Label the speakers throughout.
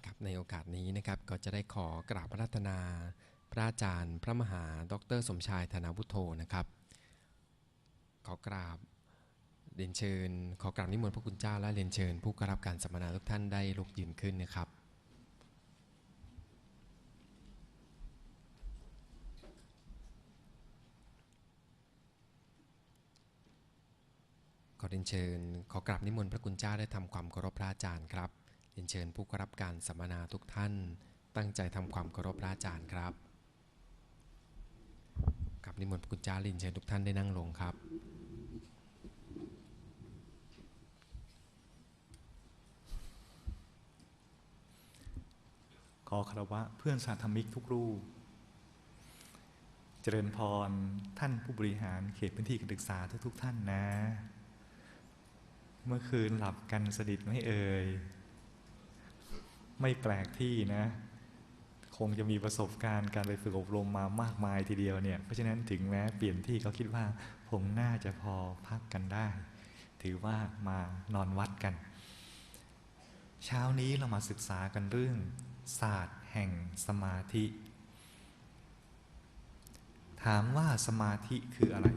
Speaker 1: นะครับในโอกาสนี้นะครับก็จะได้ขอกราบพระรัตนา พระอาจารย์ พระมหาดร สมชายธนาวุโธนะครับ ขอกราบเรียนเชิญ ขอกราบนิมนต์พระคุณเจ้า และเรียนเชิญ ผู้กรับการสัมมนาทุกท่านได้ลุกยืนขึ้นนะครับขอเรียนเชิญ ขอกราบนิมนต์พระคุณเจ้าได้ทำความเคารพพระอาจารย์ครับ ยนเชิญผู้รับการสัมมนาทุกท่าน ตั้งใจทำความเคารพพระอาจารย์ครับกับนิมนต์คุณจ้าเรียนเชิญทุกท่านได้นั่งลงครับ
Speaker 2: ขอคารวะเพื่อนสาธมิกทุกรูป เจริญพรท่านผู้บริหารเขตพื้นที่การศึกษาทุกๆท่านนะ เมื่อคืนหลับกันสนิทไม่เอ่ย ไม่แปลกที่นะ คงจะมีประสบการณ์การไปฝึกอบรมมามากมายทีเดียวเนี่ย เพราะฉะนั้นถึงแม้เปลี่ยนที่เขาคิดว่าผมน่าจะพอพักกันได้ ถือว่ามานอนวัดกัน เช้านี้เรามาศึกษากันเรื่อง ศาสตร์แห่งสมาธิ ถามว่าสมาธิคืออะไร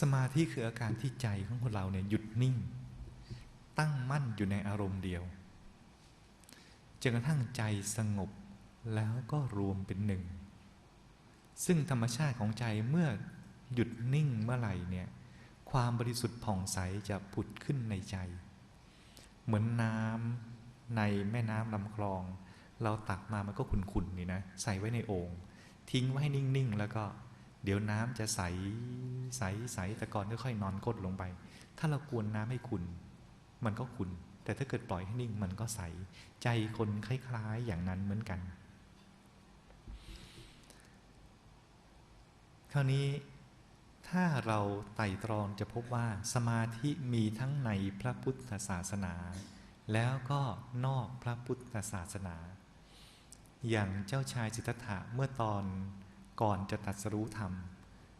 Speaker 2: สมาธิคืออาการที่ใจของคนเราเนี่ยหยุดนิ่ง ตั้งมั่นอยู่ในอารมณ์เดียวจนกระทั่งใจสงบแล้วก็รวมเป็นหนึ่ง ซึ่งธรรมชาติของใจเมื่อหยุดนิ่งเมื่อไหร่เนี่ยความบริสุทธิ์ผ่องใสจะผุดขึ้นในใจ เหมือนน้ำในแม่น้ำลำคลอง เราตักมามันก็ขุ่นๆนี่นะ ใส่ไว้ในโอ่งทิ้งไว้ให้นิ่งๆ แล้วก็ เดี๋ยวน้ำจะใสใสใสแต่ก่อนค่อยๆนอนกดลงไป ถ้าเรากวนน้ำให้ขุนมันก็ขุนแต่ถ้าเกิดปล่อยให้นิ่งมันก็ใส ใจคนคล้ายๆอย่างนั้นเหมือนกัน คราวนี้ถ้าเราไต่ตรองจะพบว่าสมาธิมีทั้งในพระพุทธศาสนา แล้วก็นอกพระพุทธศาสนา อย่างเจ้าชายสิทธัตถะเมื่อตอน ก่อนจะตัดสรู้ธรรม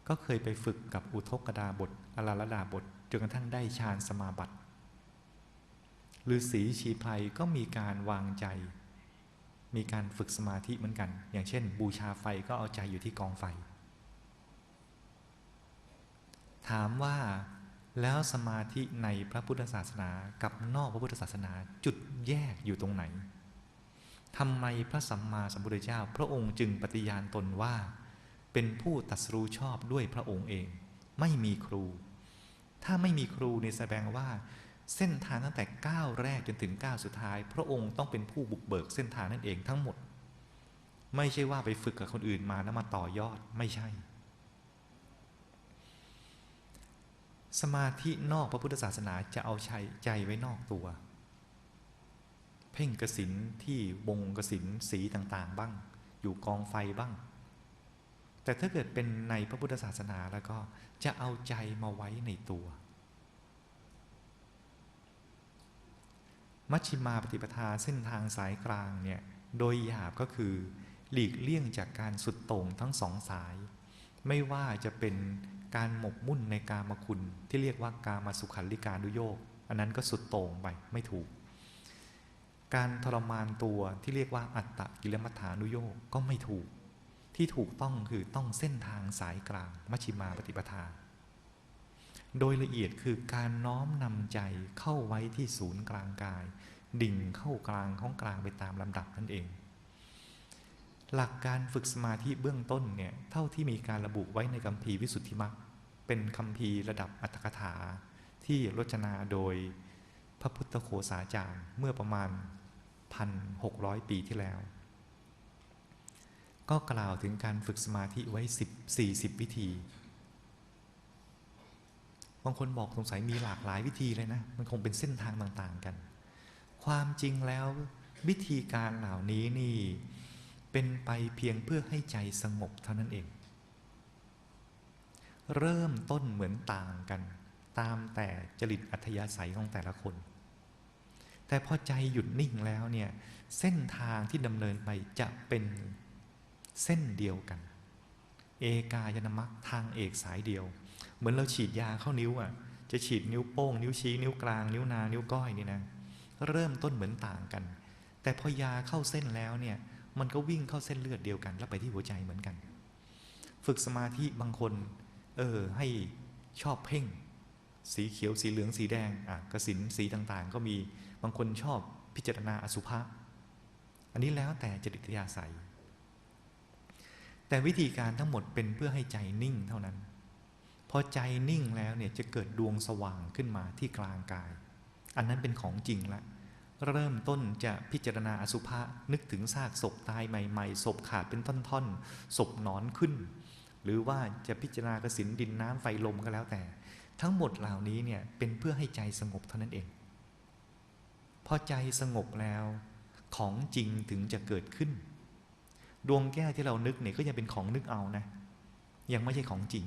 Speaker 2: ก็เคยไปฝึกกับอุทกดาบทอลาลดาบทจนกระทั่งได้ฌานสมาบัติฤาษีชีไพรก็มีการวางใจ มีการฝึกสมาธิเหมือนกัน อย่างเช่น บูชาไฟก็เอาใจอยู่ที่กองไฟ ถามว่าแล้วสมาธิในพระพุทธศาสนากับนอกพระพุทธศาสนาจุดแยกอยู่ตรงไหนทำไมพระสัมมาสัมพุทธเจ้า พระองค์จึงปฏิญาณตนว่า เป็นผู้ตัดสู้ชอบด้วยพระองค์เอง ไม่มีครู ถ้าไม่มีครูนี่แสดงว่า เส้นทางตั้งแต่ก้าวแรกจนถึงก้าวสุดท้าย พระองค์ต้องเป็นผู้บุกเบิกเส้นทางนั่นเองทั้งหมด ไม่ใช่ว่าไปฝึกกับคนอื่นมาแล้วมาต่อยอดไม่ใช่ สมาธินอกพระพุทธศาสนาจะเอาใจใจไว้นอกตัว เพ่งกสินที่วงกสินสีต่างๆ บ้าง อยู่กองไฟบ้าง แต่ถ้าเกิดเป็นในพระพุทธศาสนาแล้วก็จะเอาใจมาไว้ในตัว มัชชิมาปฏิปทาเส้นทางสายกลางเนี่ยโดยหยาบก็คือหลีกเลี่ยงจากการสุดโต่งทั้งสองสาย ไม่ว่าจะเป็นการหมกมุ่นในกามคุณที่เรียกว่ากามาสุขันลิการุโยก อันนั้นก็สุดโต่งไปไม่ถูก การทรมานตัวที่เรียกว่าอัตตกิลมัฐานุโยกก็ไม่ถูก ที่ถูกต้องคือต้องเส้นทางสายกลางมัชชิมาปฏิปทา โดยละเอียดคือการน้อมนำใจเข้าไว้ที่ศูนย์กลางกาย ดิ่งเข้ากลางของกลางไปตามลำดับนั่นเอง หลักการฝึกสมาธิเบื้องต้นเนี่ยเท่าที่มีการระบุไว้ในคำพีวิสุทธิมรรคเป็นคำพีระดับอัตถกถา ที่รจนาโดยพระพุทธโคสาจารย์เมื่อประมาณ 1,600 ปีที่แล้ว ก็กล่าวถึงการฝึกสมาธิไว้10 40 วิธี บางคนบอกสงสัยมีหลากหลายวิธีเลยนะ มันคงเป็นเส้นทางต่างๆกัน ความจริงแล้ววิธีการเหล่านี้นี่เป็นไปเพียงเพื่อให้ใจสงบเท่านั้นเอง เริ่มต้นเหมือนต่างกัน ตามแต่จริตอัธยาศัยของแต่ละคน แต่พอใจหยุดนิ่งแล้วเนี่ย เส้นทางที่ดำเนินไปจะเป็น เส้นเดียวกัน เอกายนามัคทางเอกสายเดียว เหมือนเราฉีดยาเข้านิ้วอะ จะฉีดนิ้วโป้ง นิ้วชี้ นิ้วกลาง นิ้วนานิ้วก้อยนี่นะเริ่มต้นเหมือนต่างกัน แต่พอยาเข้าเส้นแล้วเนี่ยมันก็วิ่งเข้าเส้นเลือดเดียวกัน แล้วไปที่หัวใจเหมือนกัน ฝึกสมาธิบางคน เออให้ชอบเพ่ง สีเขียวสีเหลืองสีแดงอะกสินสีต่างๆ ก็มีบางคนชอบพิจารณาอสุภะอันนี้แล้วแต่จริตยาใสย แต่วิธีการทั้งหมดเป็นเพื่อให้ใจนิ่งเท่านั้น พอใจนิ่งแล้วเนี่ยจะเกิดดวงสว่างขึ้นมาที่กลางกาย อันนั้นเป็นของจริงละ เริ่มต้นจะพิจารณาอสุภะนึกถึงซากศพตายใหม่ๆศพขาดเป็นท่อนๆศพนอนขึ้น หรือว่าจะพิจารณากสินดินน้ำไฟลมก็แล้วแต่ ทั้งหมดเหล่านี้เนี่ยเป็นเพื่อให้ใจสงบเท่านั้นเอง พอใจสงบแล้วของจริงถึงจะเกิดขึ้น ดวงแก้วที่เรานึกเนี่ยก็ยังเป็นของนึกเอานะ ยังไม่ใช่ของจริง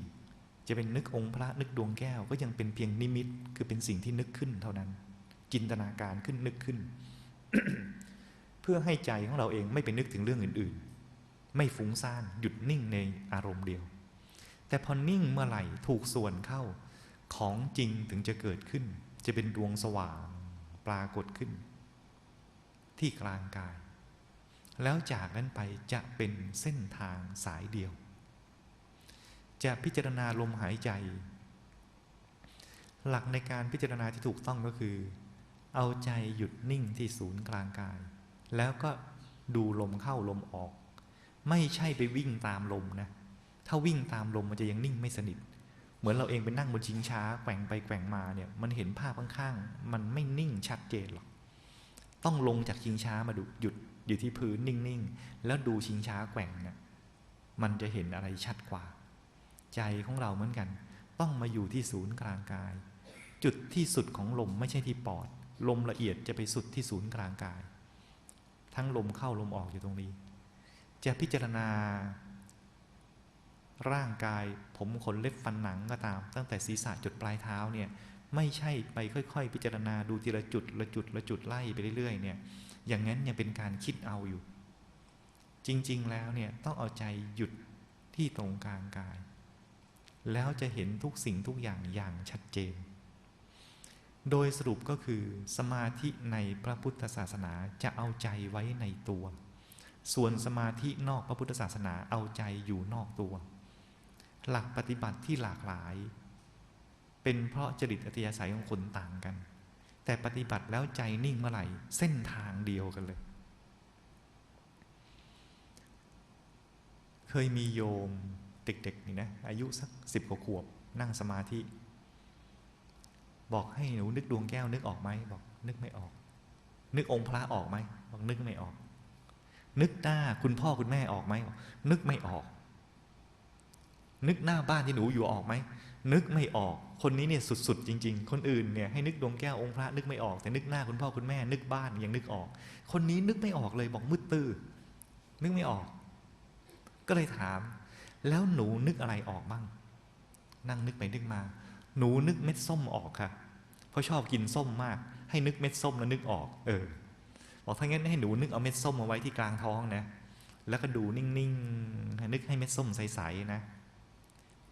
Speaker 2: จะเป็นนึกองค์พระนึกดวงแก้วก็ยังเป็นเพียงนิมิต คือเป็นสิ่งที่นึกขึ้นเท่านั้น จินตนาการขึ้นนึกขึ้น เพื่อให้ใจของเราเองไม่ไปนึกถึงเรื่องอื่น ๆ ไม่ฟุ้งซ่านหยุดนิ่งในอารมณ์เดียว แต่พอนิ่งเมื่อไหร่ถูกส่วนเข้าของจริงถึงจะเกิดขึ้น จะเป็นดวงสว่างปรากฏขึ้น ที่กลางกาย แล้วจากนั้นไปจะเป็นเส้นทางสายเดียว จะพิจารณาลมหายใจ หลักในการพิจารณาที่ถูกต้องก็คือ เอาใจหยุดนิ่งที่ศูนย์กลางกาย แล้วก็ดูลมเข้าลมออก ไม่ใช่ไปวิ่งตามลมนะ ถ้าวิ่งตามลมมันจะยังนิ่งไม่สนิท เหมือนเราเองไปนั่งบนชิงช้าแกว่งไปแกว่งมาเนี่ยมันเห็นภาพข้างๆมันไม่นิ่งชัดเจนหรอกต้องลงจากชิงช้ามาดูหยุด อยู่ที่พื้นนิ่งๆ แล้วดูชิงช้าแกว่งเนี่ยมันจะเห็นอะไรชัดกว่า ใจของเราเหมือนกัน ต้องมาอยู่ที่ศูนย์กลางกาย จุดที่สุดของลมไม่ใช่ที่ปอด ลมละเอียดจะไปสุดที่ศูนย์กลางกาย ทั้งลมเข้าลมออกอยู่ตรงนี้ จะพิจารณา ร่างกายผมขนเล็บฟันหนังก็ตาม ตั้งแต่ศีรษะจุดปลายเท้าเนี่ยไม่ใช่ไปค่อย ๆ พิจารณาดูทีละจุดละจุดละจุดไล่ไปเรื่อยๆเนี่ย อย่างนั้นยังเป็นการคิดเอาอยู่ จริง ๆ แล้วเนี่ยต้องเอาใจหยุดที่ตรงกลางกาย แล้วจะเห็นทุกสิ่งทุกอย่างอย่างชัดเจน โดยสรุปก็คือสมาธิในพระพุทธศาสนาจะเอาใจไว้ในตัว ส่วนสมาธินอกพระพุทธศาสนาเอาใจอยู่นอกตัว หลักปฏิบัติที่หลากหลาย เป็นเพราะจริตอัตยาศัยของคนต่างกัน แต่ปฏิบัติแล้วใจนิ่งเมื่อไหร่ เส้นทางเดียวกันเลย เคยมีโยมเด็กๆนี่นะ อายุสักสิบกว่าขวบ นั่งสมาธิ บอกให้หนูนึกดวงแก้วนึกออกไหมบอกนึกไม่ออก นึกองค์พระออกไหมบอกนึกไม่ออก นึกหน้าคุณพ่อคุณแม่ออกไหมบอกนึกไม่ออก นึกหน้าบ้านที่หนูอยู่ออกไหม นึกไม่ออก คนนี้เนี่ยสุดๆ จริง ๆ คนอื่นเนี่ยให้นึกดวงแก้วองค์พระนึกไม่ออกแต่นึกหน้าคุณพ่อคุณแม่ นึกบ้านยังนึกออก คนนี้นึกไม่ออกเลยบอกมืดตื้อนึกไม่ออก ก็เลยถาม แล้วหนูนึกอะไรออกบ้าง นั่งนึกไปนึกมา หนูนึกเม็ดส้มออกค่ะ เพราะชอบกินส้มมาก ให้นึกเม็ดส้มแล้วนึกออก เออ บอกถ้างั้นให้หนูนึกเอาเม็ดส้มมาไว้ที่กลางท้องนะ แล้วก็ดูนิ่งๆนึกให้เม็ดส้มใสๆนะ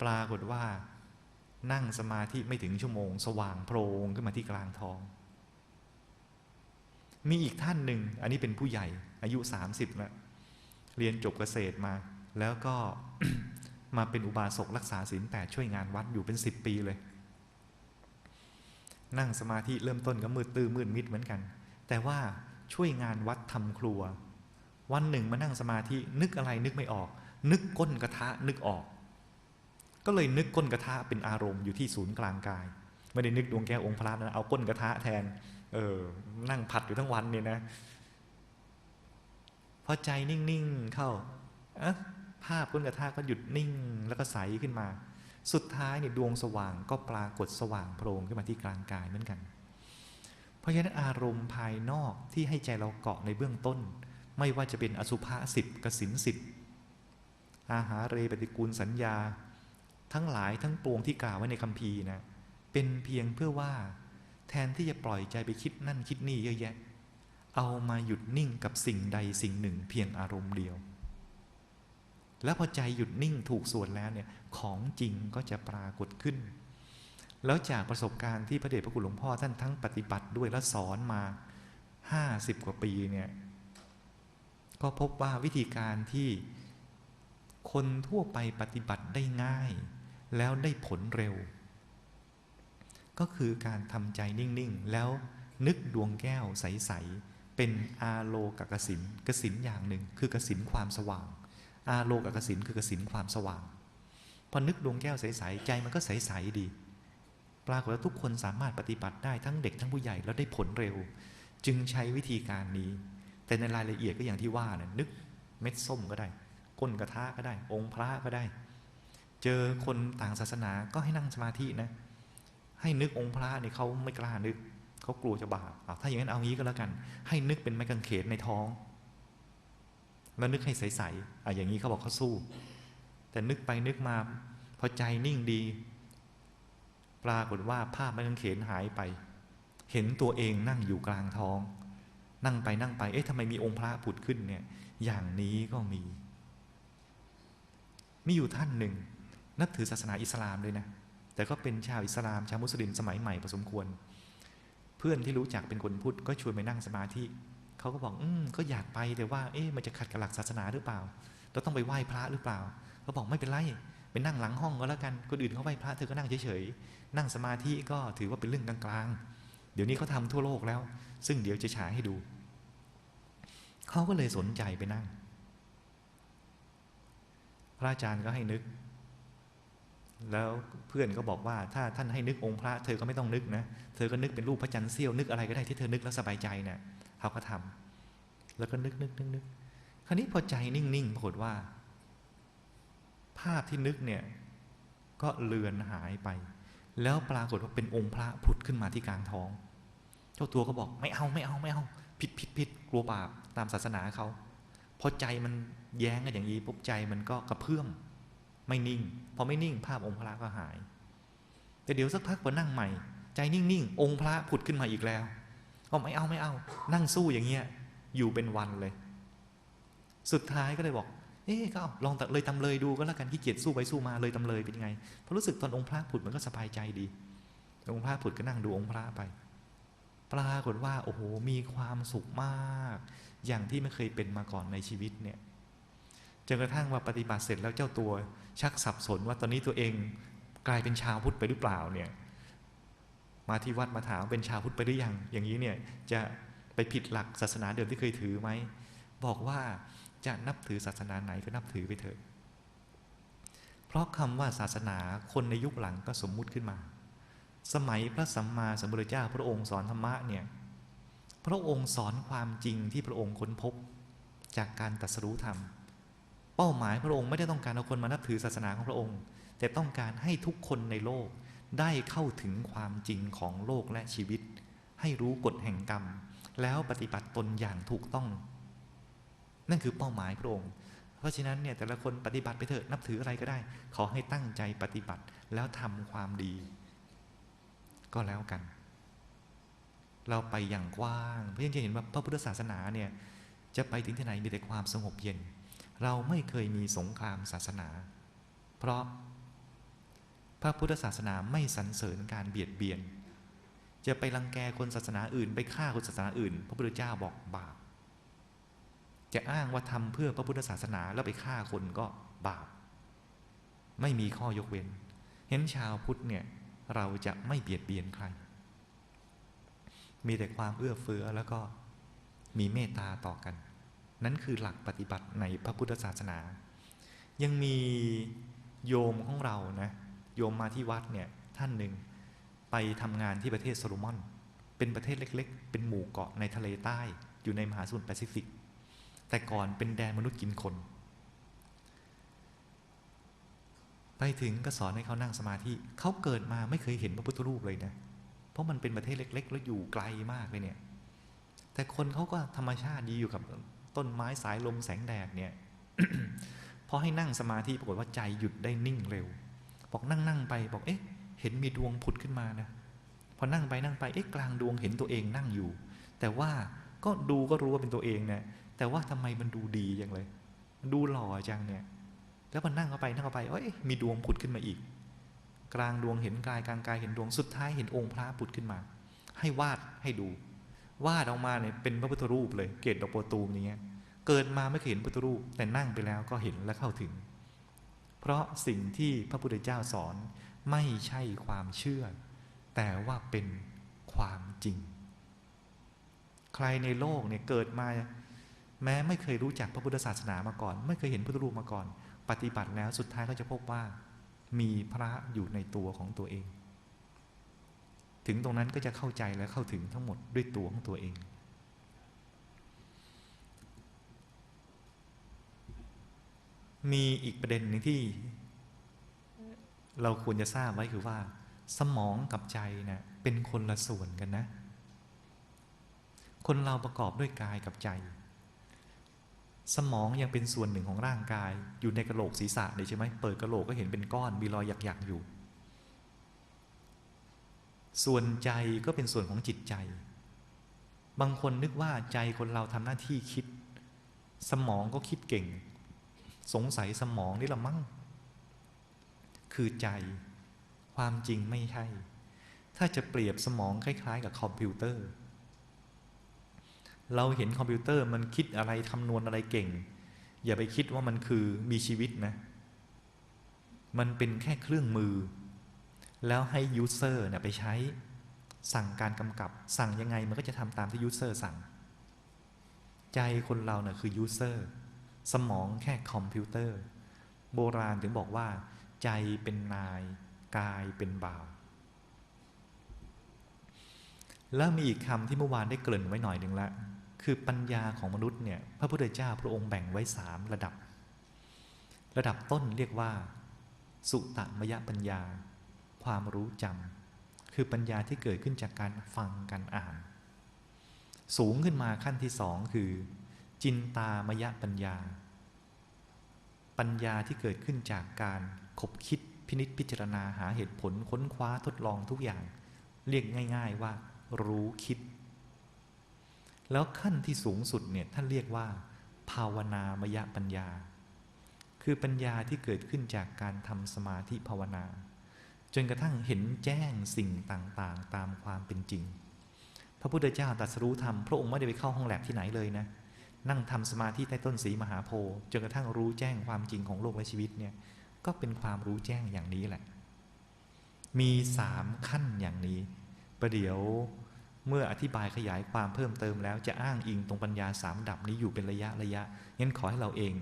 Speaker 2: ปรากฏว่า นั่งสมาธิไม่ถึงชั่วโมง สว่างโพรงขึ้นมาที่กลางท้อง มีอีกท่านหนึ่ง อันนี้เป็นผู้ใหญ่ อายุ 30 แล้ว เรียนจบเกษตรมา แล้วก็มาเป็นอุบาสกรักษาศีลแปดช่วยงานวัดอยู่เป็นสิบปีเลย นั่งสมาธิเริ่มต้นก็มืดตื้อมืดมิดเหมือนกัน แต่ว่าช่วยงานวัดทำครัว วันหนึ่งมานั่งสมาธินึกอะไรนึกไม่ออก นึกก้นกระทะนึกออก ก็เลยนึกก้นกระทะเป็นอารมณ์อยู่ที่ศูนย์กลางกาย ไม่ได้นึกดวงแก้วองค์พระนะเอาก้นกระทะแทน เออ นั่งผัดอยู่ทั้งวันเนี่ยนะพอใจนิ่งๆเข้าอะภาพก้นกระทะก็หยุดนิ่งแล้วก็ใสขึ้นมา สุดท้ายเนี่ยดวงสว่างก็ปรากฏสว่างโพรงขึ้นมาที่กลางกายเหมือนกัน เพราะฉะนั้นอารมณ์ภายนอกที่ให้ใจเราเกาะในเบื้องต้น ไม่ว่าจะเป็นอสุภะสิบกสินสิบอาหารเรปฏิกูลสัญญา ทั้งหลายทั้งปวงที่กล่าวไว้ในคัมภีร์นะ เป็นเพียงเพื่อว่าแทนที่จะปล่อยใจไปคิดนั่นคิดนี่เยอะแยะ เอามาหยุดนิ่งกับสิ่งใดสิ่งหนึ่งเพียงอารมณ์เดียว แล้วพอใจหยุดนิ่งถูกส่วนแล้วเนี่ยของจริงก็จะปรากฏขึ้น แล้วจากประสบการณ์ที่พระเดชพระคุณหลวงพ่อท่านทั้งปฏิบัติด้วยและสอนมา50กว่าปีเนี่ยก็พบว่าวิธีการที่คนทั่วไปปฏิบัติได้ง่าย แล้วได้ผลเร็ว ก็คือการทำใจนิ่ง ๆ แล้วนึกดวงแก้วใส ๆ เป็นอาโลกกสินกสินอย่างหนึ่ง คือกสินความสว่าง อาโลกกสินคือกสินความสว่าง พอนึกดวงแก้วใส ๆ ใจมันก็ใส ๆ ดี ปรากฏว่าทุกคนสามารถปฏิบัติได้ทั้งเด็กทั้งผู้ใหญ่แล้วได้ผลเร็ว จึงใช้วิธีการนี้ แต่ในรายละเอียดก็อย่างที่ว่านะนึกเม็ดส้มก็ได้ก้นกระทะก็ได้ องค์พระก็ได้ เจอคนต่างศาสนาก็ให้นั่งสมาธินะ ให้นึกองค์พระเนี่ยเขาไม่กล้านึกเขากลัวจะบาปถ้าอย่างนั้นเอางี้ก็แล้วกัน ให้นึกเป็นไม้กางเขนในท้องแล้วนึกให้ใสๆอะอย่างนี้เขาบอกเขาสู้ แต่นึกไปนึกมาพอใจนิ่งดี ปรากฏว่าภาพไม้กางเขนหายไป เห็นตัวเองนั่งอยู่กลางท้อง นั่งไปนั่งไปเอ๊ะทำไมมีองค์พระผุดขึ้นเนี่ย อย่างนี้ก็มี มีอยู่ท่านหนึ่ง นับถือศาสนาอิสลามเลยนะ แต่ก็เป็นชาวอิสลาม ชาวมุสลิมสมัยใหม่พอสมควร เพื่อนที่รู้จักเป็นคนพุทธก็ชวนไปนั่งสมาธิเขาก็บอกอืมก็อยากไปแต่ว่า เอ๊ะมันจะขัดกับหลักศาสนาหรือเปล่า เราต้องไปไหว้พระหรือเปล่าเขาบอกไม่เป็นไรไปนั่งหลังห้องก็แล้วกันคนอื่นเขาไหว้พระเธอก็นั่งเฉยๆนั่งสมาธิก็ถือว่าเป็นเรื่องกลางๆ เดี๋ยวนี้เขาทาทั่วโลกแล้ว ซึ่งเดี๋ยวจะฉายให้ดูเขาก็เลยสนใจไปนั่ง พระอาจารย์ก็ให้นึก แล้วเพื่อนก็บอกว่าถ้าท่านให้นึกองค์พระ เธอก็ไม่ต้องนึกนะเธอก็นึกเป็นรูปพระจันทร์เสี้ยวนึกอะไรก็ได้ที่เธอนึกแล้วสบายใจเนะี่ยเขาก็ทำแล้วก็นึกนึกนึกนึกคราวนี้พอใจนิ่งๆปรากฏว่า ภาพที่นึกเนี่ยก็เลือนหายไป แล้วปรากฏว่าเป็นองค์พระผุดขึ้นมาที่กลางท้อง เจ้าตัวก็บอกไม่เอาไม่เอาไม่เอาผิดผิดผิดกลัวบาปตามศาสนาเขาพอใจมันแย้งกันอย่างนี้ปุ๊บใจมันก็กระเพื่อม ไม่นิ่ง พอไม่นิ่ง ภาพองค์พระก็หาย แต่เดี๋ยวสักพักพอนั่งใหม่ ใจนิ่งๆองค์พระผุดขึ้นมาอีกแล้วก็ไม่เอาไม่เอา นั่งสู้อย่างเงี้ยอยู่เป็นวันเลย สุดท้ายก็เลยบอก เอ๊ก็ลองเลยตำเลยดูก็แล้วกันขี้เกียจสู้ไปสู้มาเลยตำเลยเป็นยังไงพอรู้สึกตอนองค์พระผุดมันก็สบายใจดี องค์พระผุดก็นั่งดูองค์พระไปปรากฏว่า โอ้โหมีความสุขมาก อย่างที่ไม่เคยเป็นมาก่อนในชีวิตเนี่ย นกระทั่งว่าปฏิบัติเสร็จแล้วเจ้าตัว ชักสับสนว่าตอนนี้ตัวเองกลายเป็นชาวพุทธไปหรือเปล่าเนี่ยมาที่วัดมาถามเป็นชาวพุทธไปหรือยัง อย่างนี้เนี่ยจะไปผิดหลักศาสนาเดิมที่เคยถือไหมบอกว่าจะนับถือศาสนาไหนก็นับถือไปเถอะ เพราะคำว่าศาสนาคนในยุคหลังก็สมมุติขึ้นมา สมัยพระสัมมาสัมพุทธเจ้าพระองค์สอนธรรมะเนี่ยพระองค์สอนความจริงที่พระองค์ค้นพบจากการตรัสรู้ธรรม เป้าหมายพระองค์ไม่ได้ต้องการเอาคนมานับถือศาสนาของพระองค์ แต่ต้องการให้ทุกคนในโลกได้เข้าถึงความจริงของโลกและชีวิต ให้รู้กฎแห่งกรรม แล้วปฏิบัติตนอย่างถูกต้อง นั่นคือเป้าหมายพระองค์ เพราะฉะนั้นเนี่ยแต่ละคนปฏิบัติไปเถอะนับถืออะไรก็ได้ ขอให้ตั้งใจปฏิบัติแล้วทำความดี ก็แล้วกัน เราไปอย่างกว้าง เพื่อจะเห็นว่าพระพุทธศาสนาเนี่ยจะไปถึงที่ไหนมีแต่ความสงบเย็น เราไม่เคยมีสงครามศาสนา เพราะพระพุทธศาสนาไม่สรรเสริญการเบียดเบียน จะไปรังแกคนศาสนาอื่น ไปฆ่าคนศาสนาอื่น พระพุทธเจ้าบอกบาป จะอ้างว่าทำเพื่อพระพุทธศาสนาแล้วไปฆ่าคนก็บาป ไม่มีข้อยกเว้น เห็นชาวพุทธเนี่ยเราจะไม่เบียดเบียนใคร มีแต่ความเอื้อเฟื้อแล้วก็มีเมตตาต่อกัน นั่นคือหลักปฏิบัติในพระพุทธศาสนา ยังมีโยมของเรานะโยมมาที่วัดเนี่ยท่านหนึ่งไปทำงานที่ประเทศโซโลมอน เป็นประเทศเล็ก ๆ เป็นหมู่เกาะในทะเลใต้อยู่ในมหาสมุทรแปซิฟิก แต่ก่อนเป็นแดนมนุษย์กินคน ไปถึงก็สอนให้เขานั่งสมาธิเขาเกิดมาไม่เคยเห็นพระพุทธรูปเลยนะเพราะมันเป็นประเทศเล็ก ๆ แล้วอยู่ไกลมากเลยเนี่ยแต่คนเขาก็ธรรมชาติดีอยู่กับ ต้นไม้สายลมแสงแดดเนี่ยพอให้นั่งสมาธิปรากฏว่าใจหยุดได้นิ่งเร็ว บอกนั่งนั่งไปบอกเอ๊ะ เห็นมีดวงผุดขึ้นมานะพอนั่งไปนั่งไปเอ๊ะกลางดวงเห็นตัวเองนั่งอยู่ แต่ว่าก็ดูก็รู้ว่าเป็นตัวเองเนะแต่ว่าทำไมมันดูดีจังเลย ดูหล่อจังเนี่ยแล้วพอนั่งเข้าไปนั่งเข้าไปเอ้ยมีดวงผุดขึ้นมาอีก กลางดวงเห็นกายกลางกายเห็นดวงสุดท้ายเห็นองค์พระผุดขึ้นมา ให้วาดให้ดู วาดออกมาเนี่ยเป็นพระพุทธรูปเลย เกตดอกโปตูมอย่างเงี้ยเกิดมาไม่เคยเห็นพุทธรูป แต่นั่งไปแล้วก็เห็นและเข้าถึง เพราะสิ่งที่พระพุทธเจ้าสอนไม่ใช่ความเชื่อ แต่ว่าเป็นความจริง ใครในโลกเนี่ยเกิดมา แม้ไม่เคยรู้จักพระพุทธศาสนามาก่อน ไม่เคยเห็นพุทธรูปมาก่อน ปฏิบัติแล้วสุดท้ายก็จะพบว่า มีพระอยู่ในตัวของตัวเอง ถึงตรงนั้นก็จะเข้าใจและเข้าถึงทั้งหมดด้วยตัวของตัวเอง มีอีกประเด็นหนึ่งที่ เราควรจะทราบไว้คือว่า สมองกับใจเนะ่ยเป็นคนละส่วนกันนะ คนเราประกอบด้วยกายกับใจ สมองยังเป็นส่วนหนึ่งของร่างกาย อยู่ในกระโหลกศีรษะเลยใช่ไหมเปิดกระโหลกก็เห็นเป็นก้อนมีรอยหยักๆอยู่ ส่วนใจก็เป็นส่วนของจิตใจ บางคนนึกว่าใจคนเราทำหน้าที่คิด สมองก็คิดเก่ง สงสัยสมองนี่ละมั้งคือใจความจริงไม่ใช่ ถ้าจะเปรียบสมองคล้าย ๆ กับคอมพิวเตอร์ เราเห็นคอมพิวเตอร์มันคิดอะไรคำนวณอะไรเก่ง อย่าไปคิดว่ามันคือมีชีวิตนะ มันเป็นแค่เครื่องมือ แล้วให้ยูเซอร์เนี่ยไปใช้สั่งการกำกับ สั่งยังไงมันก็จะทำตามที่ยูเซอร์สั่ง ใจคนเราเนะ่ยคือยูเซอร์สมองแค่คอมพิวเตอร์ โบราณถึงบอกว่า ใจเป็นนาย กายเป็นบ่าว แล้วมีอีกคำที่เมื่อวานได้เกริ่นไว้หน่อยหนึ่งละคือปัญญาของมนุษย์เนี่ยพระพุทธเจ้าพระองค์แบ่งไว้สามระดับ ระดับต้นเรียกว่า สุตมยปัญญา ความรู้จำคือปัญญาที่เกิดขึ้นจากการฟังการอ่าน สูงขึ้นมาขั้นที่สองคือ จินตามยะปัญญา ปัญญาที่เกิดขึ้นจากการคบคิดพินิษพิจารณาหาเหตุผลค้นคว้าทดลองทุกอย่าง เรียกง่าย ๆว่า รู้คิด แล้วขั้นที่สูงสุดเนี่ยท่านเรียกว่า ภาวนามยะปัญญา คือปัญญาที่เกิดขึ้นจากการทำสมาธิภาวนา จนกระทั่งเห็นแจ้งสิ่งต่างๆ ตามความเป็นจริง พระพุทธเจ้าตรัสรู้ธรรมพระองค์ไม่ได้ไปเข้าห้องแลบที่ไหนเลยนะ นั่งทำสมาธิใต้ต้นสีมหาโพธิ์จนกระทั่งรู้แจ้งความจริงของโลกและชีวิตเนี่ยก็เป็นความรู้แจ้งอย่างนี้แหละ มีสามขั้นอย่างนี้ ประเดี๋ยวเมื่ออธิบายขยายความเพิ่มเติมแล้วจะอ้างอิงตรงปัญญาสามดับนี้อยู่เป็นระยะระยะงั้นขอให้เราเอง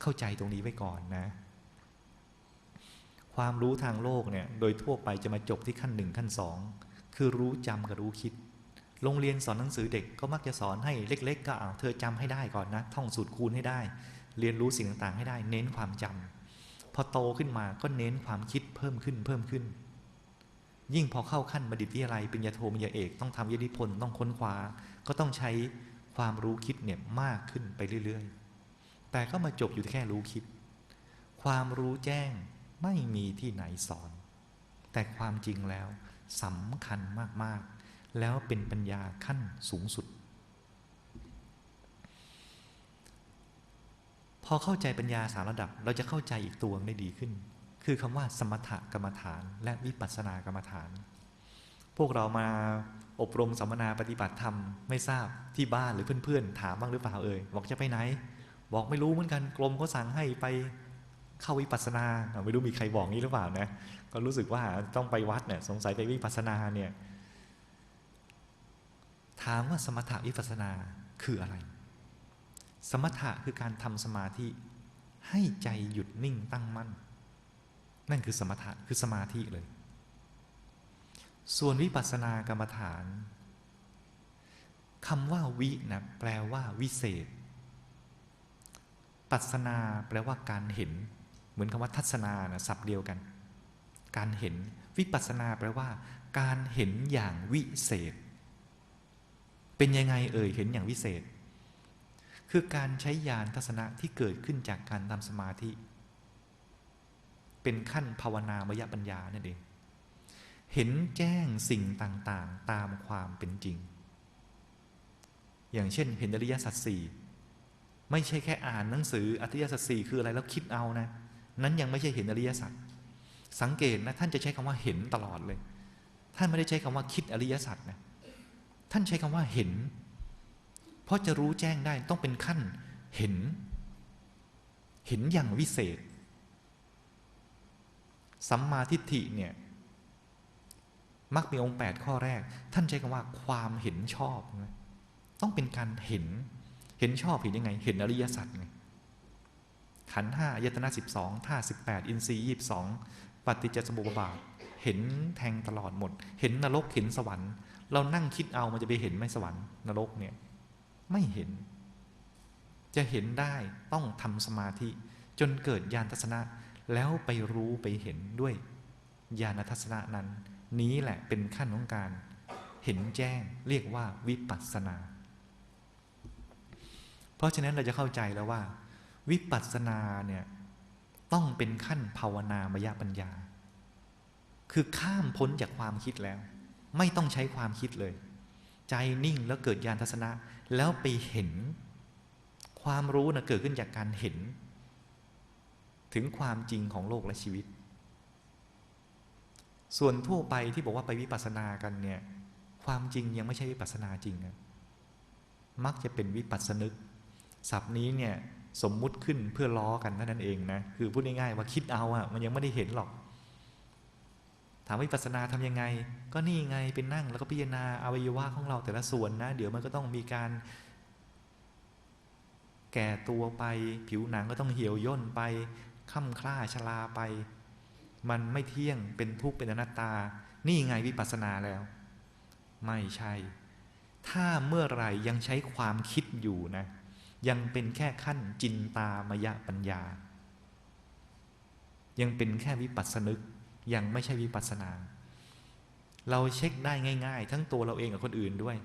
Speaker 2: เข้าใจตรงนี้ไว้ก่อนนะ ความรู้ทางโลกเนี่ยโดยทั่วไปจะมาจบที่ขั้นหนึ่งขั้นสองคือรู้จำกับรู้คิด โรงเรียนสอนหนังสือเด็กก็มักจะสอนให้เล็ก ๆ ก็เอาเธอจำให้ได้ก่อนนะ ท่องสูตรคูณให้ได้ เรียนรู้สิ่งต่างๆ ให้ได้ เน้นความจำพอโตขึ้นมาก็เน้นความคิดเพิ่มขึ้นเพิ่มขึ้น ยิ่งพอเข้าขั้นบัณฑิตวิทยาลัยปริญญาโทปริญญาเอกต้องทำยติพลต้องค้นคว้าก็ต้องใช้ความรู้คิดเนี่ยมากขึ้นไปเรื่อย ๆ แต่ก็มาจบอยู่แค่รู้คิด ความรู้แจ้ง ไม่มีที่ไหนสอน แต่ความจริงแล้วสำคัญมาก ๆ แล้วเป็นปัญญาขั้นสูงสุด พอเข้าใจปัญญาสามระดับเราจะเข้าใจอีกตัวได้ดีขึ้น คือคำว่าสมถกรรมฐาน และวิปัสสนากรรมฐาน พวกเรามาอบรมสัมมนาปฏิบัติธรรมไม่ทราบที่บ้านหรือเพื่อนๆ ถามบ้างหรือเปล่าเอ่ยบอกจะไปไหน บอกไม่รู้เหมือนกันกรมเขาสั่งให้ไป เข้าวิปัสสนาไม่รู้มีใครบอกนี้หรือเปล่านะก็รู้สึกว่าต้องไปวัดเนี่ยสงสัยไปวิปัสสนาเนี่ยถามว่าสมถะวิปัสสนาคืออะไร สมถะคือการทำสมาธิให้ใจหยุดนิ่งตั้งมั่น นั่นคือสมถะคือสมาธิเลย ส่วนวิปัสสนากรรมฐานคำว่าวินะแปลว่าวิเศษ ปัสนาแปลว่าการเห็น เหมือนคำว่าทัศนานะศัพท์เดียวกัน การเห็นวิปัสสนาแปลว่า การเห็นอย่างวิเศษ เป็นยังไงเอ่ยเห็นอย่างวิเศษ คือการใช้ญาณทัศนะที่เกิดขึ้นจากการทำสมาธิ เป็นขั้นภาวนามยปัญญานั่นเองเห็นแจ้งสิ่งต่างๆ ตามความเป็นจริง อย่างเช่น เห็นอริยสัจสี่ไม่ใช่แค่อ่านหนังสืออริยสัจสี่คืออะไรแล้วคิดเอานะ นั้นยังไม่ใช่เห็นอริยสัจสังเกตนะท่านจะใช้คำว่าเห็นตลอดเลย ท่านไม่ได้ใช้คำว่าคิดอริยสัจนะท่านใช้คำว่าเห็น เพราะจะรู้แจ้งได้ต้องเป็นขั้นเห็น เห็นอย่างวิเศษ สัมมาทิฏฐิเนี่ยมักมีองค์ 8 ข้อแรก ท่านใช้คำว่าความเห็นชอบ ต้องเป็นการเห็น เห็นชอบเห็นยังไง เห็นอริยสัจไง ขันห้ายตนะสิบสองท่าสิบแปดอินทรีย์ยี่สิบสองปฏิจจสมุปบาท เห็นแทงตลอดหมด เห็นนรกเห็นสวรรค์ เรานั่งคิดเอามันจะไปเห็นไหมสวรรค์นรกเนี่ยไม่เห็น จะเห็นได้ต้องทำสมาธิ จนเกิดญาณทัศนะ แล้วไปรู้ไปเห็นด้วยญาณทัศนะนั้น นี้แหละเป็นขั้นของการ เห็นแจ้งเรียกว่าวิปัสสนา เพราะฉะนั้นเราจะเข้าใจแล้วว่า วิปัสสนาเนี่ยต้องเป็นขั้นภาวนามยปัญญา คือข้ามพ้นจากความคิดแล้ว ไม่ต้องใช้ความคิดเลย ใจนิ่งแล้วเกิดญาณทัศนะ แล้วไปเห็น ความรู้นะเกิดขึ้นจากการเห็น ถึงความจริงของโลกและชีวิต ส่วนทั่วไปที่บอกว่าไปวิปัสสนากันเนี่ยความจริงยังไม่ใช่วิปัสสนาจริงนะมักจะเป็นวิปัสสนึกศัพท์นี้เนี่ย สมมุติขึ้นเพื่อล้อกันเท่านั้นเองนะคือพูดง่ายๆว่าคิดเอาอะมันยังไม่ได้เห็นหรอก ถามวิปัสสนาทำยังไง ก็นี่ไงเป็นนั่งแล้วก็พิจารณาอวัยวะของเราแต่ละส่วนนะ เดี๋ยวมันก็ต้องมีการ แก่ตัวไป ผิวหนังก็ต้องเหี่ยวย่นไปค่ำคล้าชราไป มันไม่เที่ยงเป็นทุกข์เป็นอนัตตา นี่ไงวิปัสสนาแล้ว ไม่ใช่ ถ้าเมื่อไหร่ยังใช้ความคิดอยู่นะ ยังเป็นแค่ขั้นจินตามยะปัญญา ยังเป็นแค่วิปัสสนึก ยังไม่ใช่วิปัสสนา เราเช็คได้ง่าย ๆ ทั้งตัวเราเองกับคนอื่นด้วย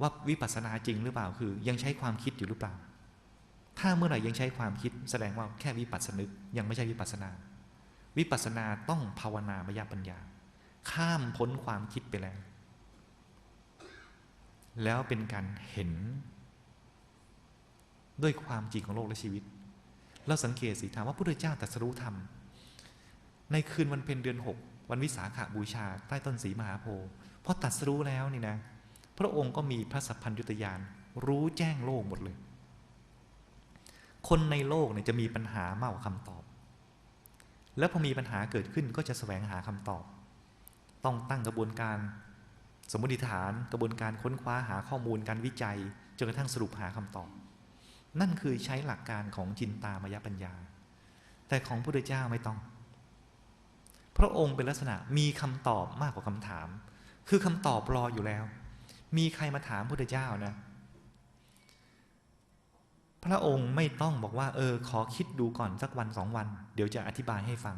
Speaker 2: ว่าวิปัสสนาจริงหรือเปล่าคือ ยังใช้ความคิดอยู่หรือเปล่า ถ้าเมื่อไหร่ยังใช้ความคิด แสดงว่าแค่วิปัสสนึก ยังไม่ใช่วิปัสสนา วิปัสสนาต้องภาวนามยปัญญา ข้ามพ้นความคิดไปแล้ว แล้วเป็นการเห็น ด้วยความจริงของโลกและชีวิตเราสังเกตสิถามว่าพระพุทธเจ้าตรัสรู้ธรรม ในคืนวันเพ็ญเดือนหกวันวิสาขาบูชา ใต้ต้นสีมหาโพธิ์พอตรัสรู้แล้วนี่นะ พระองค์ก็มีพระสัพพัญญุตยานรู้แจ้งโลกหมดเลย คนในโลกเนี่ยจะมีปัญหามากกว่าคำตอบ แล้วพอมีปัญหาเกิดขึ้นก็จะแสวงหาคำตอบ ต้องตั้งกระบวนการ สมมติฐาน กระบวนการค้นคว้าหาข้อมูลการวิจัยจนกระทั่งสรุปหาคำตอบ นั่นคือใช้หลักการของจินตามยปัญญา แต่ของพระพุทธเจ้าไม่ต้อง พระองค์เป็นลักษณะมีคำตอบมากกว่าคำถาม คือคำตอบรออยู่แล้ว มีใครมาถามพระพุทธเจ้านะ พระองค์ไม่ต้องบอกว่า เออ ขอคิดดูก่อนสักวันสองวัน เดี๋ยวจะอธิบายให้ฟัง